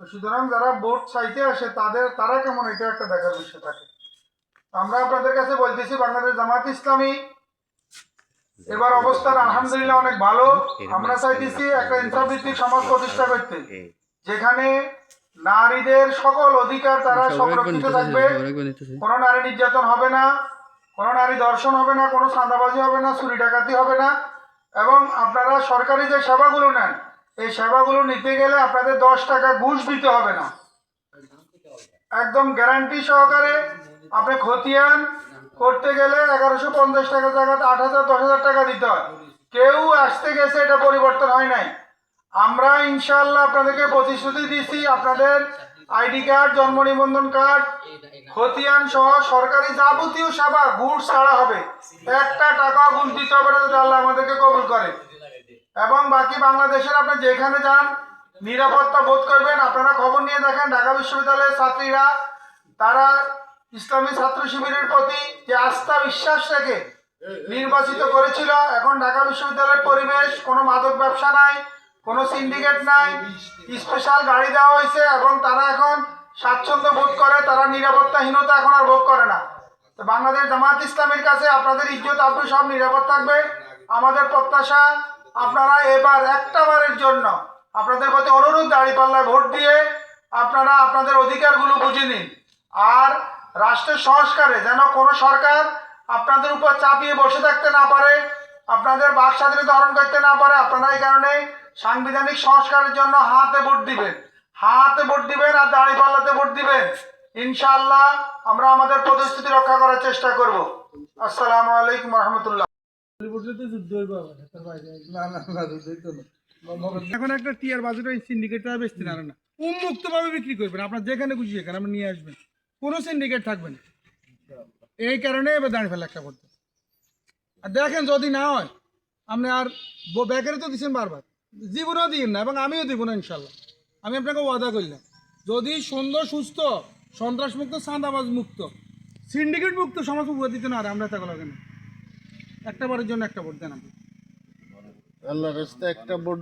তো সুতরাং যারা ভোট চাইতে আসে তাদের তারা কেমন এটা একটা দেখার বিষয় থাকে। আমরা আপনাদের কাছে বলতেছি বাংলাদেশ জামাত ইসলামী এবার অবস্থান আলহামদুলিল্লাহ অনেক ভালো। আমরা চাইতেছি একটা ইনসাফ সমাজ প্রতিষ্ঠা করতে যেখানে নারীদের সকল অধিকার তারা সংরক্ষিত থাকবে। কোনো নারী নির্যাতন হবে না কোনো নারী দর্শন হবে না কোনো চাঁদাবাজি হবে না চুরি ডাকাতি হবে না। এবং আপনারা সরকারি যে সেবাগুলো নেন এই সেবাগুলো নিতে গেলে আপনাদের দশ টাকা ঘুষ দিতে হবে না। একদম গ্যারান্টি সহকারে আপনি খতিয়ান করতে গেলে এগারোশো পঞ্চাশ টাকা জায়গাতে আট হাজার, দশ হাজার টাকা দিতে হয়। কেউ আসতে গেছে, এটা পরিবর্তন হয় নাই। আমরা ইনশাল্লাহ আপনাদেরকে প্রতিশ্রুতি দিচ্ছি আপনাদের আইডি কার্ড, জন্ম নিবন্ধন কার্ড, খতিয়ান সহ সরকারি যাবতীয় সেবা, ঘুষ ছাড়া হবে। একটা টাকা ঘুষ দিতে হবে না যদি আল্লাহ আমাদেরকে কবুল করে। এবং বাকি বাংলাদেশের আপনি যেখানে যান, নিরাপত্তা বোধ করবেন। আপনারা খবর নিয়ে দেখেন, ঢাকা বিশ্ববিদ্যালয়ের ছাত্রীরা, তারা ইসলামী ছাত্র শিবিরের প্রতি যে আস্থা, বিশ্বাস থেকে নির্বাচিত করেছিল, এখন ঢাকা বিশ্ববিদ্যালয়ের পরিবেশ, কোনো মাদক ব্যবসা নাই, কোনো সিন্ডিকেট নাই স্পেশাল গাড়ি দেওয়া হয়েছে এবং তারা এখন স্বাচ্ছন্দ্য বোধ করে, তারা নিরাপত্তাহীনতা এখন আর ভোগ করে না। তো বাংলাদেশ জামাত ইসলামের কাছে আপনাদের ইজ্জত আব্রু সব নিরাপদ থাকবে। আমাদের প্রত্যাশা আপনারা এবার একটা বারের জন্য আপনাদের প্রতি অনুরোধ দাঁড়িপাল্লায় ভোট দিয়ে আপনারা আপনাদের অধিকারগুলো বুঝে নিন। আর রাষ্ট্রের সংস্কারে যেন কোনো সরকার আপনাদের উপর চাপিয়ে বসে থাকতে না পারে, আপনাদের বাক স্বাধীনতা হরণ করতে না পারে, আপনারা এই কারণে সাংবিধানিক সংস্কারের জন্য হাতে ভোট দিবেন। হাতে ভোট দিবেন আর দাঁড়িপাল্লাতে ভোট দিবেন। ইনশাআল্লাহ আমরা আমাদের প্রতিশ্রুতি রক্ষা করার চেষ্টা করব। আসসালামু আলাইকুম রহমতুল্লাহ। এখন একটা টিয়ার বাজেট ওই সিন্ডিকেটটা পারে না। উন্মুক্ত ভাবে বিক্রি করবেন আপনার যেখানে খুশি সেখানে আপনি নিয়ে আসবেন। কোনো সিন্ডিকেট না। এই কারণে এবার দাঁড়িয়ে ফেলা একটা করতে আর দেখেন যদি না হয়, আপনি আর ব্যাকারে তো দিচ্ছেন বারবার। জীবনও দিন না এবং আমিও দিব না ইনশাল্লাহ। আমি আপনাকে ওয়াদা করলাম যদি সুন্দর, সুস্থ সন্ত্রাস মুক্ত চাঁদাবাজ মুক্ত সিন্ডিকেট মুক্ত সমাজ উপরে দিতে না আর আমরা কেন একটা বারের জন্য একটা ভোট দেন আপনি। আল্লাহ রাস্তায় একটা ভোট